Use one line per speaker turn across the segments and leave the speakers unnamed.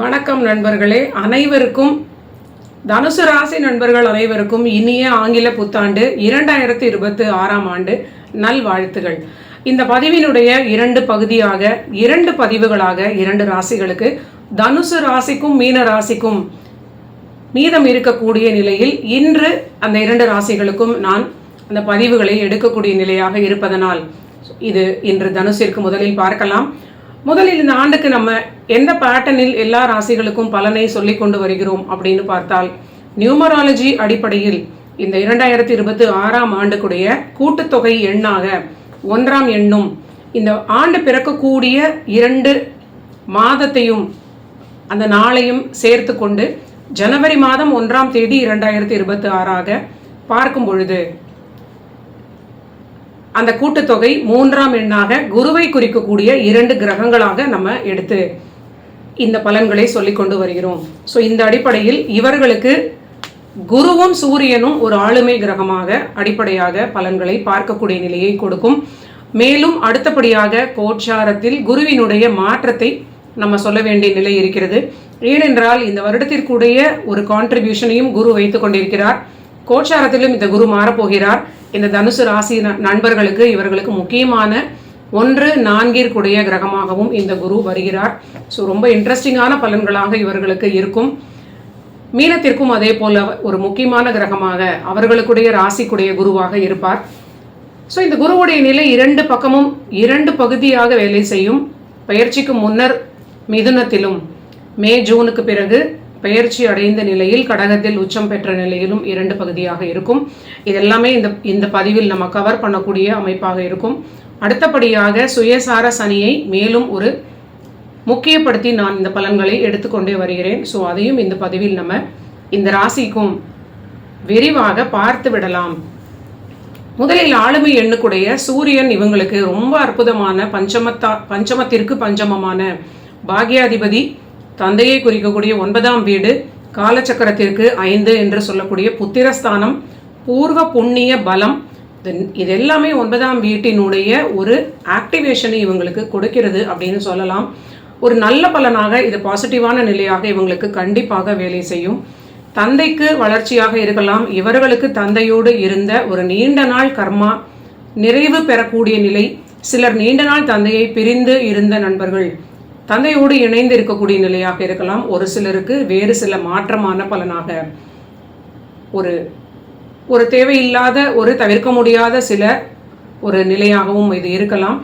வணக்கம் நண்பர்களே. அனைவருக்கும் தனுசு ராசி நண்பர்கள் அனைவருக்கும் இனிய ஆங்கில புத்தாண்டு இரண்டாயிரத்தி இருபத்தி ஆறாம் ஆண்டு நல்வாழ்த்துகள். இந்த பதிவினுடைய இரண்டு பகுதியாக இரண்டு பதிவுகளாக இரண்டு ராசிகளுக்கு தனுசு ராசிக்கும் மீன ராசிக்கும் மீதம் இருக்கக்கூடிய நிலையில் இன்று அந்த இரண்டு ராசிகளுக்கும் நான் அந்த பதிவுகளை எடுக்கக்கூடிய நிலையாக இருப்பதனால் இது இன்று தனுசிற்கு முதலில் பார்க்கலாம். முதலில் இந்த ஆண்டுக்கு நம்ம எந்த பேட்டர்னில் எல்லா ராசிகளுக்கும் பலனை சொல்லி கொண்டு வருகிறோம் அப்படின்னு பார்த்தால் நியூமராலஜி அடிப்படையில் இந்த இரண்டாயிரத்தி இருபத்தி ஆறாம் ஆண்டுக்குடைய கூட்டுத்தொகை எண்ணாக ஒன்றாம் எண்ணும் இந்த ஆண்டு பிறக்கக்கூடிய இரண்டு மாதத்தையும் அந்த நாளையும் சேர்த்து கொண்டு ஜனவரி மாதம் ஒன்றாம் தேதி இரண்டாயிரத்தி இருபத்தி ஆறாக பார்க்கும் பொழுது அந்த கூட்டுத்தொகை மூன்றாம் எண்ணாக குருவை குறிக்கக்கூடிய இரண்டு கிரகங்களாக நம்ம எடுத்து இந்த பலன்களை சொல்லி கொண்டு வருகிறோம். ஸோ இந்த அடிப்படையில் இவர்களுக்கு குருவும் சூரியனும் ஒரு ஆளுமை கிரகமாக அடிப்படையாக பலன்களை பார்க்கக்கூடிய நிலையை கொடுக்கும். மேலும் அடுத்தபடியாக கோச்சாரத்தில் குருவினுடைய மாற்றத்தை நம்ம சொல்ல வேண்டிய நிலை இருக்கிறது. ஏனென்றால் இந்த வருடத்திற்குடைய ஒரு கான்ட்ரிபியூஷனையும் குரு வைத்துக் கொண்டிருக்கிறார். கோச்சாரத்திலும் இந்த குரு மாறப்போகிறார். இந்த தனுசு ராசி ந- நண்பர்களுக்கு இவர்களுக்கு முக்கியமான ஒன்று நான்கிற்குடைய கிரகமாகவும் இந்த குரு வருகிறார். ஸோ ரொம்ப இன்ட்ரெஸ்டிங்கான பலன்களாக இவர்களுக்கு இருக்கும். மீனத்திற்கும் அதே போல ஒரு முக்கியமான கிரகமாக அவர்களுக்குடைய ராசிக்குடைய குருவாக இருப்பார். ஸோ இந்த குருவுடைய நிலை இரண்டு பக்கமும் இரண்டு பகுதியாக வேலை செய்யும். பயிற்சிக்கு முன்னர் மிதுனத்திலும் மே ஜூனுக்கு பிறகு பெயர்ச்சி அடைந்த நிலையில் கடகத்தில் உச்சம் பெற்ற நிலையிலும் இரண்டு பகுதியாக இருக்கும். இதெல்லாமே இந்த இந்த பதிவில் நம்ம கவர் பண்ணக்கூடிய அமைப்பாக இருக்கும். அடுத்தபடியாக சுயசார சனியை மேலும் ஒரு முக்கியப்படுத்தி நான் இந்த பலன்களை எடுத்துக்கொண்டே வருகிறேன். ஸோ அதையும் இந்த பதிவில் நம்ம இந்த ராசிக்கும் விரிவாக பார்த்து விடலாம். முதலில் ஆளுமை எண்ணுக்குடைய சூரியன் இவங்களுக்கு ரொம்ப அற்புதமான பஞ்சமத்தா பஞ்சமத்திற்கு பஞ்சமமான பாக்யாதிபதி தந்தையை குறிக்கக்கூடிய ஒன்பதாம் வீடு காலச்சக்கரத்திற்கு ஐந்து என்று சொல்லக்கூடிய புத்திரஸ்தானம் பூர்வ புண்ணிய பலம் இது- இது எல்லாமே ஒன்பதாம் வீட்டினுடைய ஒரு ஆக்டிவேஷனை இவங்களுக்கு கொடுக்கிறது அப்படின்னு சொல்லலாம். ஒரு நல்ல பலனாக இது பாசிட்டிவான நிலையாக இவங்களுக்கு கண்டிப்பாக வேலை செய்யும். தந்தைக்கு வளர்ச்சியாக இருக்கலாம். இவர்களுக்கு தந்தையோடு இருந்த ஒரு நீண்ட நாள் கர்மா நிறைவு பெறக்கூடிய நிலை. சிலர் நீண்ட நாள் தந்தையை பிரிந்து இருந்த நண்பர்கள் தந்தையோடு இணைந்து இருக்கக்கூடிய நிலையாக இருக்கலாம். ஒரு சிலருக்கு வேறு சில மாற்றமான பலனாக ஒரு ஒரு தேவையில்லாத ஒரு தவிர்க்க முடியாத சில ஒரு நிலையாகவும் இது இருக்கலாம்.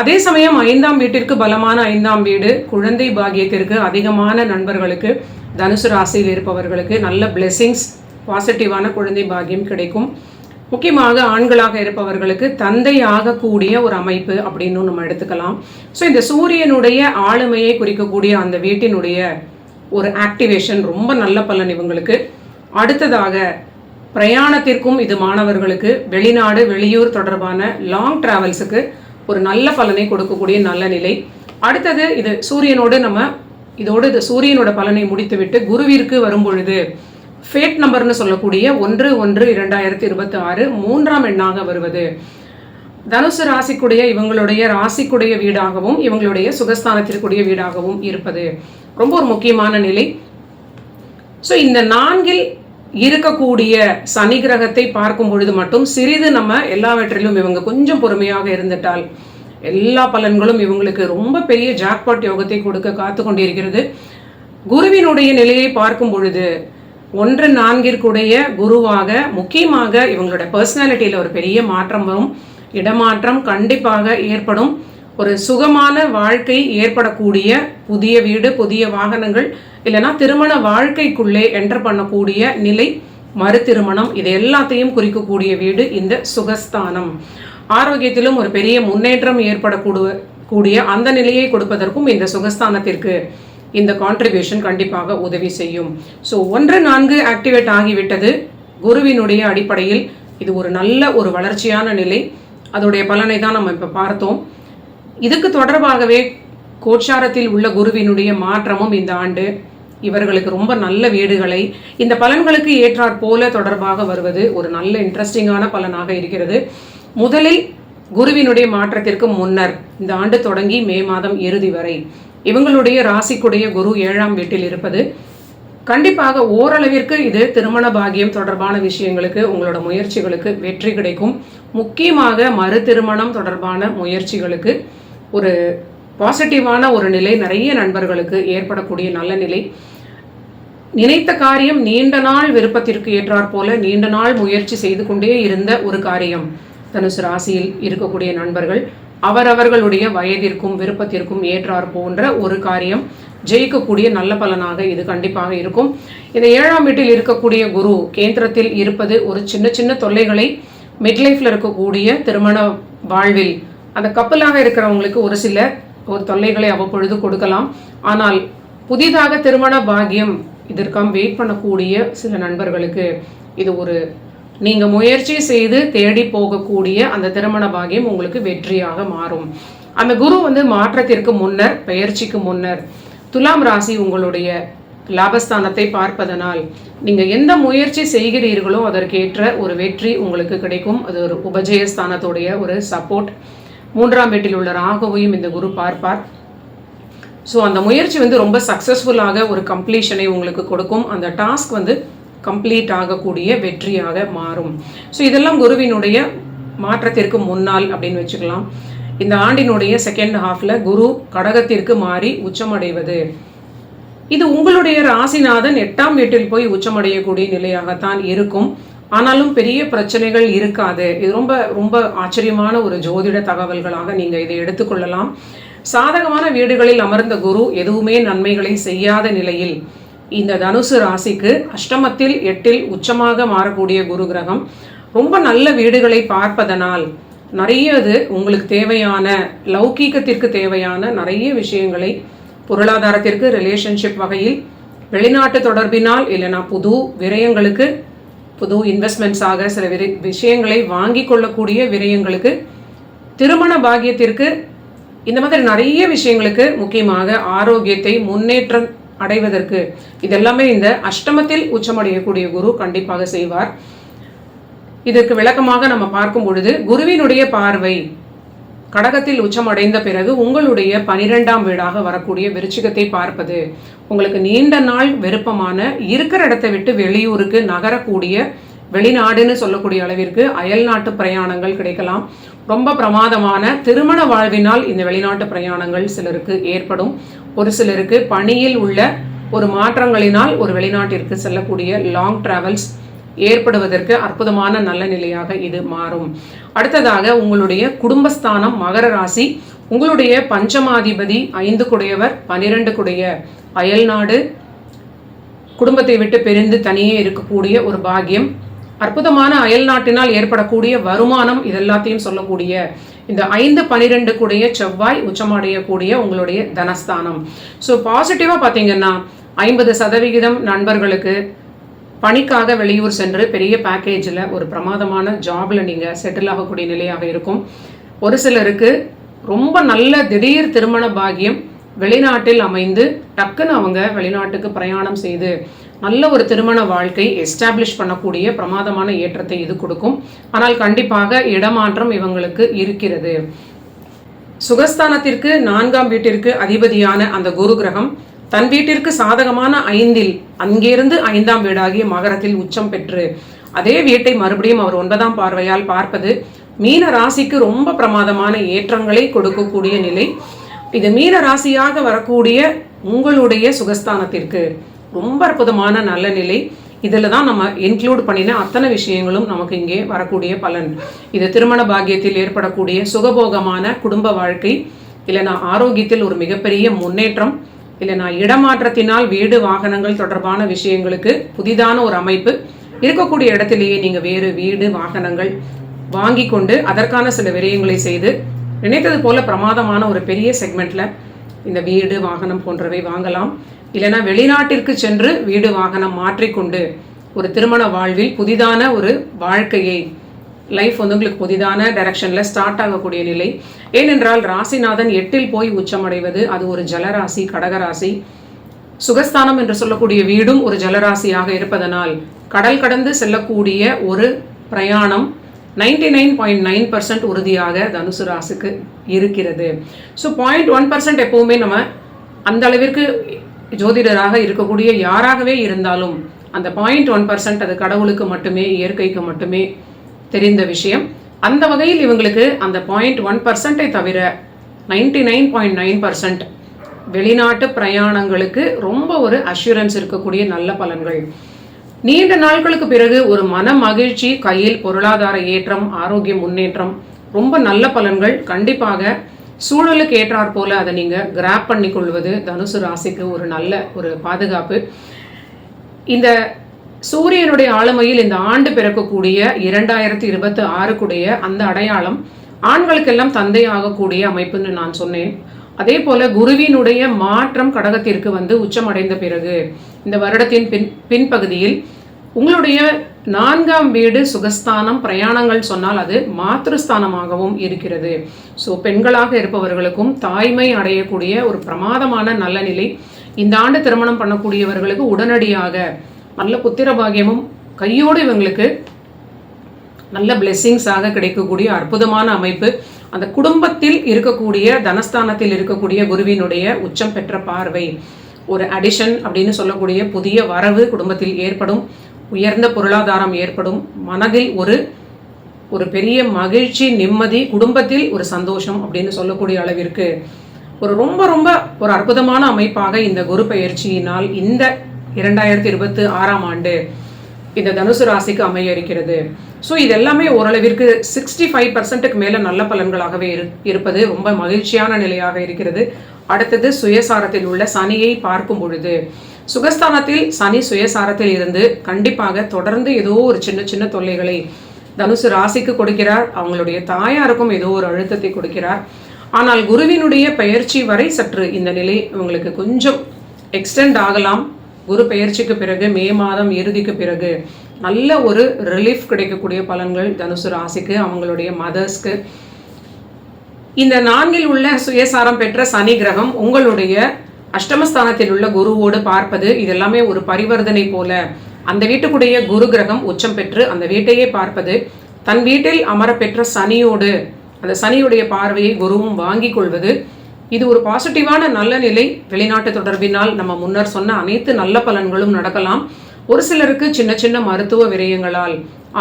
அதே சமயம் ஐந்தாம் வீட்டிற்கு பலமான ஐந்தாம் வீடு குழந்தை பாக்கியத்திற்கு அதிகமான நண்பர்களுக்கு தனுசு ராசியில் இருப்பவர்களுக்கு நல்ல பிளெஸ்ஸிங்ஸ் பாசிட்டிவான குழந்தை பாக்கியம் கிடைக்கும். முக்கியமாக ஆண்களாக இருப்பவர்களுக்கு தந்தை ஆகக்கூடிய ஒரு அமைப்பு அப்படின்னு நம்ம எடுத்துக்கலாம். ஸோ இந்த சூரியனுடைய ஆளுமையை குறிக்கக்கூடிய அந்த வீட்டினுடைய ஒரு ஆக்டிவேஷன் ரொம்ப நல்ல பலன் இவங்களுக்கு. அடுத்ததாக பிரயாணத்திற்கும் இது மாணவர்களுக்கு வெளிநாடு வெளியூர் தொடர்பான லாங் டிராவல்ஸுக்கு ஒரு நல்ல பலனை கொடுக்கக்கூடிய நல்ல நிலை. அடுத்தது இது சூரியனோடு நம்ம இதோடு இது சூரியனோட பலனை முடித்துவிட்டு குருவிற்கு வரும் பொழுது ஃபேட் நம்பர்னு சொல்லக்கூடிய ஒன்று ஒன்று இரண்டாயிரத்தி இருபத்தி ஆறு மூன்றாம் எண்ணாக வருவது. தனுசு ராசிக்குடைய இவங்களுடைய ராசிக்குடைய வீடாகவும் இவங்களுடைய சுகஸ்தானத்திற்குரிய வீடாகவும் இருப்பது. ரொம்ப ஒரு முக்கியமான நிலை. ஸோ இந்த நான்கில் இருக்கக்கூடிய சனி கிரகத்தை பார்க்கும் பொழுது மட்டும் சிறிது நம்ம எல்லாவற்றிலும் இவங்க கொஞ்சம் பொறுமையாக இருந்துட்டால் எல்லா பலன்களும் இவங்களுக்கு ரொம்ப பெரிய ஜாக்பாட் யோகத்தை கொடுக்க காத்து கொண்டிருக்கிறது குருவினுடைய நிலையை பார்க்கும் பொழுது ஒன்று நான்கிற்குடைய குருவாக முக்கியமாக இவங்களோட பர்சனாலிட்டியில் ஒரு பெரிய மாற்றம் வரும். இடமாற்றம் கண்டிப்பாக ஏற்படும். ஒரு சுகமான வாழ்க்கை ஏற்படக்கூடிய புதிய வீடு புதிய வாகனங்கள் இல்லைன்னா திருமண வாழ்க்கைக்குள்ளே என்டர் பண்ணக்கூடிய நிலை மறு திருமணம் இது எல்லாத்தையும் குறிக்கக்கூடிய வீடு இந்த சுகஸ்தானம். ஆரோக்கியத்திலும் ஒரு பெரிய முன்னேற்றம் ஏற்படக்கூடிய கூடிய அந்த நிலையை கொடுப்பதற்கும் இந்த சுகஸ்தானத்திற்கு இந்த கான்ட்ரிபியூஷன் கண்டிப்பாக உதவி செய்யும். ஸோ ஒன்று நான்கு ஆக்டிவேட் ஆகிவிட்டது. குருவினுடைய அடிப்படையில் இது ஒரு நல்ல ஒரு வளர்ச்சியான நிலை. அதோடைய பலனை தான் நம்ம இப்போ பார்த்தோம். இதுக்கு தொடர்பாகவே கோச்சாரத்தில் உள்ள குருவினுடைய மாற்றமும் இந்த ஆண்டு. இவர்களுக்கு ரொம்ப நல்ல வீடுகளை இந்த பலன்களுக்கு ஏற்றாற் போல தொடர்பாக வருவது ஒரு நல்ல இன்ட்ரெஸ்டிங்கான பலனாக இருக்கிறது. முதலில் குருவினுடைய மாற்றத்திற்கு முன்னர் இந்த ஆண்டு தொடங்கி மே மாதம் இறுதி வரை. இவங்களுடைய ராசிக்குடைய குரு ஏழாம் வீட்டில் இருப்பது. கண்டிப்பாக ஓரளவிற்கு இது திருமண பாகியம் தொடர்பான விஷயங்களுக்கு உங்களோட முயற்சிகளுக்கு வெற்றி கிடைக்கும். முக்கியமாக மறு திருமணம் தொடர்பான முயற்சிகளுக்கு ஒரு பாசிட்டிவான ஒரு நிலை நிறைய நண்பர்களுக்கு ஏற்படக்கூடிய நல்ல நிலை. நினைத்த காரியம் நீண்ட நாள் விருப்பத்திற்கு ஏற்றாற் போல நீண்ட நாள் முயற்சி செய்து கொண்டே இருந்த ஒரு காரியம். தனுசு ராசியில் இருக்கக்கூடிய நண்பர்கள் அவரவர்களுடைய வயதிற்கும் விருப்பத்திற்கும் ஏற்றார் போன்ற ஒரு காரியம் ஜெயிக்கக்கூடிய நல்ல பலனாக இது கண்டிப்பாக இருக்கும். இந்த ஏழாம் வீட்டில் இருக்கக்கூடிய குரு கேந்திரத்தில் இருப்பது ஒரு சின்ன சின்ன தொல்லைகளை மிட்லைஃப்ல இருக்கக்கூடிய திருமண வாழ்வில் அந்த கப்பலாக இருக்கிறவங்களுக்கு ஒரு சில ஒரு தொல்லைகளை அவ்வப்பொழுது கொடுக்கலாம். ஆனால் புதிதாக திருமண பாக்கியம் இதற்காக வெயிட் பண்ணக்கூடிய சில நண்பர்களுக்கு இது ஒரு நீங்கள் முயற்சி செய்து தேடி போகக்கூடிய அந்த திருமண பாகியம் உங்களுக்கு வெற்றியாக மாறும். அந்த குரு வந்து மாற்றத்திற்கு முன்னர் பெயர்ச்சிக்கு முன்னர் துலாம் ராசி உங்களுடைய லாபஸ்தானத்தை பார்ப்பதனால் நீங்கள் எந்த முயற்சி செய்கிறீர்களோ அதற்கேற்ற ஒரு வெற்றி உங்களுக்கு கிடைக்கும். அது ஒரு உபஜயஸ்தானத்துடைய ஒரு சப்போர்ட் மூன்றாம் வீட்டில் உள்ள ராகுவையும் இந்த குரு பார்ப்பார். ஸோ அந்த முயற்சி வந்து ரொம்ப சக்ஸஸ்ஃபுல்லாக ஒரு கம்ப்ளீஷனை உங்களுக்கு கொடுக்கும். அந்த டாஸ்க் வந்து கம்ப்ளீட் ஆகக்கூடிய வெற்றியாக மாறும். ஸோ இதெல்லாம் குருவினுடைய மாற்றத்திற்கு முன்னால் அப்படின்னு வச்சுக்கலாம். இந்த ஆண்டினுடைய செகண்ட் ஹாஃப்ல குரு கடகத்திற்கு மாறி உச்சமடைவது. இது உங்களுடைய ராசிநாதன் எட்டாம் வீட்டில் போய் உச்சமடையக்கூடிய நிலையாகத்தான் இருக்கும். ஆனாலும் பெரிய பிரச்சனைகள் இருக்காது. இது ரொம்ப ரொம்ப ஆச்சரியமான ஒரு ஜோதிட தகவல்களாக நீங்க இதை எடுத்துக்கொள்ளலாம். சாதகமான வீடுகளில் அமர்ந்த குரு எதுவுமே நன்மைகளை செய்யாத நிலையில் இந்த தனுசு ராசிக்கு அஷ்டமத்தில் எட்டில் உச்சமாக மாறக்கூடிய குரு கிரகம். ரொம்ப நல்ல வீடுகளை பார்ப்பதனால் நிறைய அது உங்களுக்கு தேவையான லௌகீகத்திற்கு தேவையான நிறைய விஷயங்களை பொருளாதாரத்திற்கு ரிலேஷன்ஷிப் வகையில் வெளிநாட்டு தொடர்பினால் இல்லைனா புது விரயங்களுக்கு புது இன்வெஸ்ட்மெண்ட்ஸாக சில விரை விஷயங்களை வாங்கி கொள்ளக்கூடிய விரயங்களுக்கு திருமண பாக்கியத்திற்கு இந்த மாதிரி நிறைய விஷயங்களுக்கு முக்கியமாக ஆரோக்கியத்தை முன்னேற்றம் அடைவதற்கு. இதெல்லாமே இந்த அஷ்டமத்தில் உச்சமடையக்கூடிய குரு கண்டிப்பாக செய்வார். இதற்கு விளக்கமாக நம்ம பார்க்கும் பொழுது குருவினுடைய பார்வை கடகத்தில் உச்சமடைந்த பிறகு உங்களுடைய பனிரெண்டாம் வீடாக வரக்கூடிய விருச்சிகத்தை பார்ப்பது உங்களுக்கு நீண்ட நாள் விருப்பமான இருக்கிற இடத்தை விட்டு வெளியூருக்கு நகரக்கூடிய வெளிநாடுன்னு சொல்லக்கூடிய அளவிற்கு அயல் நாட்டு பிரயாணங்கள் கிடைக்கலாம். ரொம்ப பிரமாதமான திருமண வாழ்வினால் இந்த வெளிநாட்டு பிரயாணங்கள் சிலருக்கு ஏற்படும். ஒரு சிலருக்கு பணியில் உள்ள ஒரு மாற்றங்களினால் ஒரு வெளிநாட்டிற்கு செல்லக்கூடிய லாங் டிராவல்ஸ் ஏற்படுவதற்கு அற்புதமான நல்ல நிலையாக இது மாறும். அடுத்ததாக உங்களுடைய குடும்பஸ்தானம் மகர ராசி. உங்களுடைய பஞ்சமாதிபதி ஐந்து குடையவர் பனிரெண்டு குடைய அயல்நாடு குடும்பத்தை விட்டு பிரிந்து தனியே இருக்கக்கூடிய ஒரு பாக்கியம். அற்புதமான அயல்நாட்டினால் ஏற்படக்கூடிய வருமானம் இதெல்லாத்தையும் சொல்லக்கூடிய இந்த ஐந்து பனிரெண்டு கூடிய செவ்வாய் உச்சமடையக்கூடிய உங்களுடைய தனஸ்தானம். ஸோ பாசிட்டிவாக பார்த்தீங்கன்னா ஐம்பது சதவிகிதம் நண்பர்களுக்கு பணிக்காக வெளியூர் சென்று பெரிய பேக்கேஜில் ஒரு பிரமாதமான ஜாபில் நீங்கள் செட்டில் ஆகக்கூடிய நிலையாக இருக்கும். ஒரு சிலருக்கு ரொம்ப நல்ல திடீர் திருமண பாகியம் வெளிநாட்டில் அமைந்து டக்குன்னு அவங்க வெளிநாட்டுக்கு பிரயாணம் செய்து நல்ல ஒரு திருமண வாழ்க்கை எஸ்டாப்ளிஷ் பண்ணக்கூடிய பிரமாதமான ஏற்றத்தை இது கொடுக்கும். ஆனால் கண்டிப்பாக இடமாற்றம் இவங்களுக்கு இருக்கிறது. சுகஸ்தானத்திற்கு நான்காம் வீட்டிற்கு அதிபதியான அந்த குரு கிரகம் தன் வீட்டிற்கு சாதகமான ஐந்தில் அங்கிருந்து ஐந்தாம் வீடாகிய மகரத்தில் உச்சம் பெற்று அதே வீட்டை மறுபடியும் அவர் ஒன்பதாம் பார்வையால் பார்ப்பது மீன ராசிக்கு ரொம்ப பிரமாதமான ஏற்றங்களை கொடுக்கக்கூடிய நிலை. இது மீன ராசியாக வரக்கூடிய உங்களுடைய சுகஸ்தானத்திற்கு. ரொம்ப அற்புதமான நல்ல நிலை. இதில் தான் நம்ம இன்க்ளூட் பண்ணின அத்தனை விஷயங்களும் நமக்கு இங்கே வரக்கூடிய பலன். இது திருமண பாக்கியத்தில் ஏற்படக்கூடிய சுகபோகமான குடும்ப வாழ்க்கை இல்லைனா ஆரோக்கியத்தில் ஒரு மிகப்பெரிய முன்னேற்றம் இல்லைனா இடமாற்றத்தினால் வீடு வாகனங்கள் தொடர்பான விஷயங்களுக்கு புதிதான ஒரு அமைப்பு. இருக்கக்கூடிய இடத்திலேயே நீங்கள் வேறு வீடு வாகனங்கள் வாங்கி கொண்டு அதற்கான சில விரயங்களை செய்து நினைத்தது போல பிரமாதமான ஒரு பெரிய செக்மெண்ட்ல இந்த வீடு வாகனம் போன்றவை வாங்கலாம். இல்லைனா வெளிநாட்டிற்கு சென்று வீடு வாகனம் மாற்றிக்கொண்டு ஒரு திருமண வாழ்வில் புதிதான ஒரு வாழ்க்கையை லைஃப் வந்து உங்களுக்கு புதிதான டைரக்ஷனில் ஸ்டார்ட் ஆகக்கூடிய நிலை. ஏனென்றால் ராசிநாதன் எட்டில் போய் உச்சமடைவது அது ஒரு ஜலராசி கடகராசி. சுகஸ்தானம் என்று சொல்லக்கூடிய வீடும் ஒரு ஜலராசியாக இருப்பதனால் கடல் கடந்து செல்லக்கூடிய ஒரு பிரயாணம் ninety nine point nine percent உறுதியாக தனுசு ராசிக்கு இருக்கிறது. ஸோ பாயிண்ட் ஒன் பர்சன்ட் எப்போவுமே நம்ம அந்த அளவிற்கு ஜோதிடராக இருக்கக்கூடிய யாராகவே இருந்தாலும் அந்த பாயிண்ட் ஒன் பர்சன்ட் அது கடவுளுக்கு மட்டுமே இயற்கைக்கு மட்டுமே தெரிந்த விஷயம். அந்த வகையில் இவங்களுக்கு அந்த பாயிண்ட் ஒன் பர்சன்ட்டை தவிர ninety nine point nine percent வெளிநாட்டு பிரயாணங்களுக்கு ரொம்ப ஒரு அஷூரன்ஸ் இருக்கக்கூடிய நல்ல பலன்கள். நீண்ட நாட்களுக்கு பிறகு ஒரு மன மகிழ்ச்சி கையில் பொருளாதார ஏற்றம் ஆரோக்கிய முன்னேற்றம் ரொம்ப நல்ல பலன்கள் கண்டிப்பாக சூழலுக்கு ஏற்றாற் போல அதை நீங்கள் கிராப் பண்ணி கொள்வது தனுசு ராசிக்கு ஒரு நல்ல ஒரு பாதுகாப்பு. இந்த சூரியனுடைய ஆளுமையில் இந்த ஆண்டு பிறக்கக்கூடிய இரண்டாயிரத்தி இருபத்தி ஆறுக்குடைய அந்த அடையாளம் ஆண்களுக்கெல்லாம் தந்தை ஆகக்கூடிய அமைப்புன்னு நான் சொன்னேன். அதே போல குருவினுடைய மாற்றம் கடகத்திற்கு வந்து உச்சமடைந்த பிறகு இந்த வருடத்தின் பின் பின்பகுதியில் உங்களுடைய நான்காம் வீடு சுகஸ்தானம். பிரயாணங்கள் சொன்னால் அது மாத்திருஸ்தானமாகவும் இருக்கிறது. ஸோ பெண்களாக இருப்பவர்களுக்கும் தாய்மை அடையக்கூடிய ஒரு பிரமாதமான நல்ல நிலை. இந்த ஆண்டு திருமணம் பண்ணக்கூடியவர்களுக்கு உடனடியாக நல்ல புத்திர பாகியமும் கையோடு இவங்களுக்கு நல்ல பிளெஸ்ஸிங்ஸாக கிடைக்கக்கூடிய அற்புதமான அமைப்பு. அந்த குடும்பத்தில் இருக்கக்கூடிய தனஸ்தானத்தில் இருக்கக்கூடிய குருவினுடைய உச்சம் பெற்ற பார்வை. ஒரு அடிஷன் அப்படின்னு சொல்லக்கூடிய புதிய வரவு குடும்பத்தில் ஏற்படும். உயர்ந்த பொருளாதாரம் ஏற்படும். மனதில் ஒரு ஒரு பெரிய மகிழ்ச்சி நிம்மதி குடும்பத்தில் ஒரு சந்தோஷம் அப்படின்னு சொல்லக்கூடிய அளவிற்கு ஒரு ரொம்ப ரொம்ப ஒரு அற்புதமான அமைப்பாக இந்த குரு பயிற்சியினால் இந்த இரண்டாயிரத்தி இருபத்தி ஆறாம் ஆண்டு இந்த தனுசு ராசிக்கு அமைய இருக்கிறது ஸோ இது எல்லாமே ஓரளவிற்கு சிக்ஸ்டி ஃபைவ் பர்சன்ட்டுக்கு மேலே நல்ல பலன்களாகவே இரு இருப்பது ரொம்ப மகிழ்ச்சியான நிலையாக இருக்கிறது. அடுத்தது சுயசாரத்தில் உள்ள சனியை பார்க்கும் பொழுது சுகஸ்தானத்தில் சனி சுயசாரத்தில் இருந்து கண்டிப்பாக தொடர்ந்து ஏதோ ஒரு சின்ன சின்ன தொல்லைகளை தனுசு ராசிக்கு கொடுக்கிறார். அவங்களுடைய தாயாருக்கும் ஏதோ ஒரு அழுத்தத்தை கொடுக்கிறார். ஆனால் குருவினுடைய பயிற்சி வரை சற்று இந்த நிலை உங்களுக்கு கொஞ்சம் எக்ஸ்டெண்ட் ஆகலாம். குரு பயிற்சிக்கு பிறகு மே மாதம் இறுதிக்கு பிறகு நல்ல ஒரு ரிலீஃப் கிடைக்கக்கூடிய பலன்கள் தனுசு ராசிக்கு அவங்களுடைய மதர்ஸ்க்கு இந்த நான்கில் உள்ள சுயசாரம் பெற்ற சனி கிரகம் உங்களுடைய அஷ்டமஸ்தானத்தில் உள்ள குருவோடு பார்ப்பது இதெல்லாமே ஒரு பரிவர்த்தனை போல. அந்த வீட்டுக்குடைய குரு கிரகம் உச்சம் பெற்று அந்த வீட்டையே பார்ப்பது தன் வீட்டில் அமர பெற்ற சனியோடு அந்த சனியுடைய பார்வையை குருவும் வாங்கிக் கொள்வது. இது ஒரு பாசிட்டிவான நல்ல நிலை. வெளிநாட்டு தொடர்பினால் நம்ம முன்னர் சொன்ன அனைத்து நல்ல பலன்களும் நடக்கலாம். ஒரு சிலருக்கு சின்ன சின்ன மருத்துவ விரயங்களால்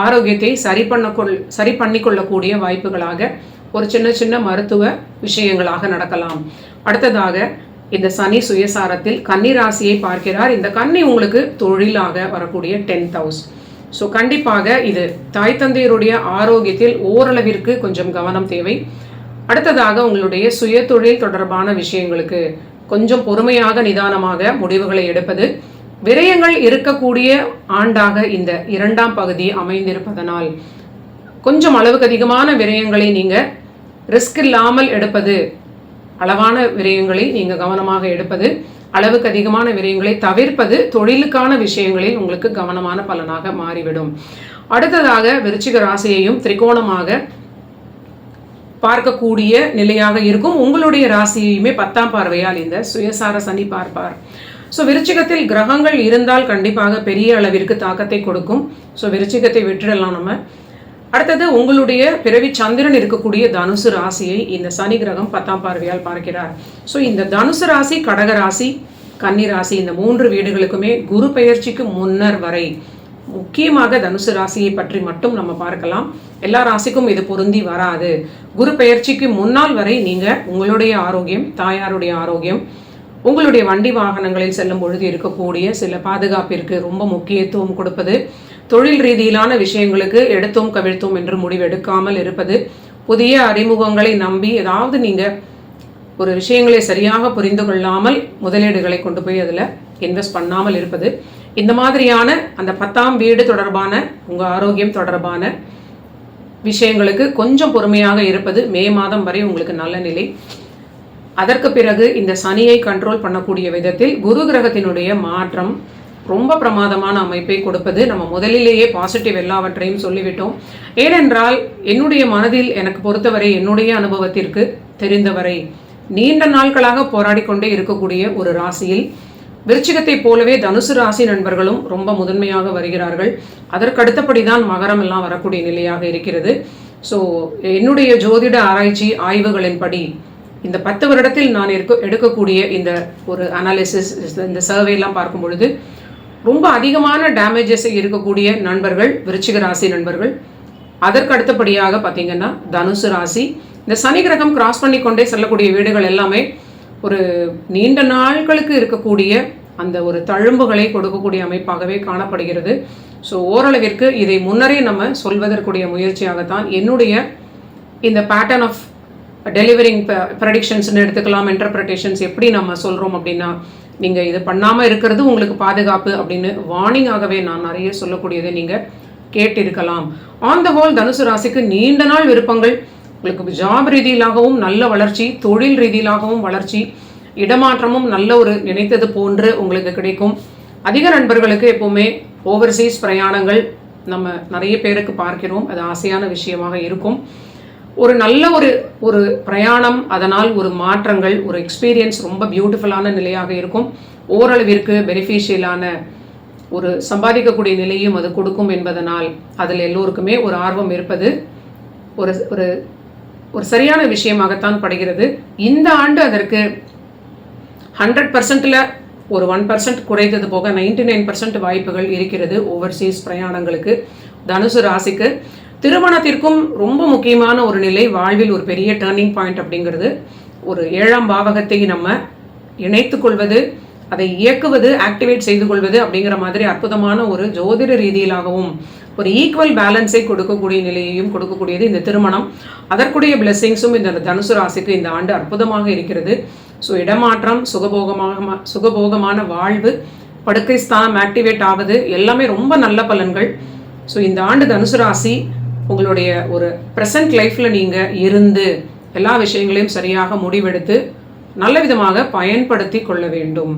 ஆரோக்கியத்தை சரி பண்ண கொள் சரி பண்ணிக்கொள்ளக்கூடிய வாய்ப்புகளாக ஒரு சின்ன சின்ன மருத்துவ விஷயங்களாக நடக்கலாம். அடுத்ததாக இந்த சனி சுயசாரத்தில் கன்னி ராசியை பார்க்கிறார். இந்த கன்னி உங்களுக்கு தொழிலாக வரக்கூடிய டென்த் ஹவுஸ். ஸோ கண்டிப்பாக இது தாய் தந்தையருடைய ஆரோக்கியத்தில் ஓரளவிற்கு கொஞ்சம் கவனம் தேவை. அடுத்ததாக உங்களுடைய சுய தொழில் தொடர்பான விஷயங்களுக்கு கொஞ்சம் பொறுமையாக நிதானமாக முடிவுகளை எடுப்பது. விரயங்கள் இருக்கக்கூடிய ஆண்டாக இந்த இரண்டாம் பகுதி அமைந்திருப்பதனால் கொஞ்சம் அளவுக்கு அதிகமான விரயங்களை நீங்கள் ரிஸ்க் இல்லாமல் எடுப்பது அளவான விரயங்களை நீங்கள் கவனமாக எடுப்பது அளவுக்கு அதிகமான விரயங்களை தவிர்ப்பது தொழிலுக்கான விஷயங்களில் உங்களுக்கு கவனமான பலனாக மாறிவிடும். அடுத்ததாக விருச்சிக ராசியையும் திரிகோணமாக பார்க்கக்கூடிய நிலையாக இருக்கும். உங்களுடைய ராசியையுமே பத்தாம் பார்வையால் இந்த சுயசார சனி பார்ப்பார். ஸோ விருச்சிகத்தில் கிரகங்கள் இருந்தால் கண்டிப்பாக பெரிய அளவிற்கு தாக்கத்தை கொடுக்கும். ஸோ விருச்சிகத்தை விட்டுடலாம் நம்ம. அடுத்தது உங்களுடைய பிறவி சந்திரன் இருக்கக்கூடிய தனுசு ராசியை இந்த சனி கிரகம் பத்தாம் பார்வையால் பார்க்கிறார். ஸோ இந்த தனுசு ராசி கடக ராசி கன்னி ராசி இந்த மூன்று வீடுகளுக்குமே குரு பெயர்ச்சிக்கு முன்னர் வரை முக்கியமாக தனுசு ராசியை பற்றி மட்டும் நம்ம பார்க்கலாம். எல்லா ராசிக்கும் இது பொருந்தி வராது. குரு பெயர்ச்சிக்கு முன்னால் வரை நீங்கள் உங்களுடைய ஆரோக்கியம் தாயாருடைய ஆரோக்கியம் உங்களுடைய வண்டி வாகனங்களில் செல்லும் பொழுது இருக்கக்கூடிய சில பாதுகாப்பிற்கு ரொம்ப முக்கியத்துவம் கொடுப்பது தொழில் ரீதியிலான விஷயங்களுக்கு எடுத்தோம் கவிழ்த்தோம் என்று முடிவெடுக்காமல் இருப்பது புதிய அறிமுகங்களை நம்பி ஏதாவது நீங்கள் ஒரு விஷயங்களை சரியாக புரிந்து கொள்ளாமல் முதலீடுகளை கொண்டு போய் அதில் இன்வெஸ்ட் பண்ணாமல் இருப்பது. இந்த மாதிரியான அந்த பத்தாம் வீடு தொடர்பான உங்கள் ஆரோக்கியம் தொடர்பான விஷயங்களுக்கு கொஞ்சம் பொறுமையாக இருப்பது மே மாதம் வரை உங்களுக்கு நல்ல நிலை. அதற்கு பிறகு இந்த சனியை கண்ட்ரோல் பண்ணக்கூடிய விதத்தில் குரு கிரகத்தினுடைய மாற்றம் ரொம்ப பிரமாதமான அமைப்பை கொடுப்பது நம்ம முதலிலேயே பாசிட்டிவ் எல்லாவற்றையும் சொல்லிவிட்டோம். ஏனென்றால் என்னுடைய மனதில் எனக்கு பொறுத்தவரை என்னுடைய அனுபவத்திற்கு தெரிந்தவரை நீண்ட நாட்களாக போராடி கொண்டே இருக்கக்கூடிய ஒரு ராசியில் விருச்சிகத்தை போலவே தனுசு ராசி நண்பர்களும் ரொம்ப முதன்மையாக வருகிறார்கள். அதற்கு தான் மகரம் எல்லாம் வரக்கூடிய நிலையாக இருக்கிறது. ஸோ என்னுடைய ஜோதிட ஆராய்ச்சி ஆய்வுகளின்படி இந்த பத்து வருடத்தில் நான் இருக்க எடுக்கக்கூடிய இந்த ஒரு அனாலிசிஸ் இந்த சர்வேலாம் பார்க்கும் பொழுது ரொம்ப அதிகமான டேமேஜஸ் இருக்கக்கூடிய நண்பர்கள் விருச்சிக ராசி நண்பர்கள். அதற்கு அடுத்தபடியாக பார்த்தீங்கன்னா தனுசு ராசி. இந்த சனி கிரகம் கிராஸ் பண்ணி கொண்டே செல்லக்கூடிய வீடுகள் எல்லாமே ஒரு நீண்ட நாட்களுக்கு இருக்கக்கூடிய அந்த ஒரு தழும்புகளை கொடுக்கக்கூடிய அமைப்பாகவே காணப்படுகிறது. ஸோ ஓரளவிற்கு இதை முன்னரே நம்ம சொல்வதற்குரிய முயற்சியாகத்தான் என்னுடைய இந்த பேட்டர்ன் ஆஃப் டெலிவரிங் ப்ரடிக்ஷன்ஸ்னு எடுத்துக்கலாம் இன்டர்பிரட்டேஷன்ஸ் எப்படி நம்ம சொல்கிறோம் அப்படின்னா நீங்கள் இது பண்ணாமல் இருக்கிறது உங்களுக்கு பாதுகாப்பு அப்படின்னு வார்னிங்காகவே நான் நிறைய சொல்லக்கூடியதை நீங்கள் கேட்டிருக்கலாம். ஆன் த ஹோல் தனுசு ராசிக்கு நீண்ட நாள் விருப்பங்கள். உங்களுக்கு ஜாப் ரீதியிலாகவும் நல்ல வளர்ச்சி தொழில் ரீதியிலாகவும் வளர்ச்சி இடமாற்றமும் நல்ல ஒரு நினைத்தது போன்று உங்களுக்கு கிடைக்கும். அதிக நண்பர்களுக்கு எப்போவுமே ஓவர்சீஸ் பிரயாணங்கள் நம்ம நிறைய பேருக்கு பார்க்கிறோம். அது ஆசையான விஷயமாக இருக்கும். ஒரு நல்ல ஒரு ஒரு பிரயாணம் அதனால் ஒரு மாற்றங்கள் ஒரு எக்ஸ்பீரியன்ஸ் ரொம்ப பியூட்டிஃபுல்லான நிலையாக இருக்கும். ஓரளவிற்கு பெனிஃபிஷியலான ஒரு சம்பாதிக்கக்கூடிய நிலையும் அது கொடுக்கும் என்பதனால் அதில் எல்லோருக்குமே ஒரு ஆர்வம் இருப்பது ஒரு ஒரு ஒரு சரியான விஷயமாகத்தான் படுகிறது. இந்த ஆண்டு அதற்கு ஹண்ட்ரட் பர்சன்டில் ஒரு ஒன் பர்சன்ட் குறைந்தது போக நைன்டி நைன் பர்சன்ட் வாய்ப்புகள் இருக்கிறது ஓவர்சீஸ் பிரயாணங்களுக்கு. தனுசு ராசிக்கு திருமணத்திற்கும் ரொம்ப முக்கியமான ஒரு நிலை வாழ்வில் ஒரு பெரிய டேர்னிங் பாயிண்ட் அப்படிங்கிறது. ஒரு ஏழாம் பாவகத்தை நம்ம இணைத்து கொள்வது அதை இயக்குவது ஆக்டிவேட் செய்து கொள்வது அப்படிங்கிற மாதிரி அற்புதமான ஒரு ஜோதிட ரீதியிலாகவும் ஒரு ஈக்குவல் பேலன்ஸை கொடுக்கக்கூடிய நிலையையும் கொடுக்கக்கூடியது இந்த திருமணம். அதற்குரிய பிளெஸ்ஸிங்ஸும் இந்த தனுசு ராசிக்கு இந்த ஆண்டு அற்புதமாக இருக்கிறது. ஸோ இடமாற்றம் சுகபோகமாக சுகபோகமான வாழ்வு படுக்கை ஸ்தானம் ஆக்டிவேட் ஆகுது எல்லாமே ரொம்ப நல்ல பலன்கள். ஸோ இந்த ஆண்டு தனுசு ராசி உங்களுடைய ஒரு ப்ரெசன்ட் லைஃப்பில் நீங்கள் இருந்து எல்லா விஷயங்களையும் சரியாக முடிவெடுத்து நல்ல விதமாக பயன்படுத்தி கொள்ள வேண்டும்.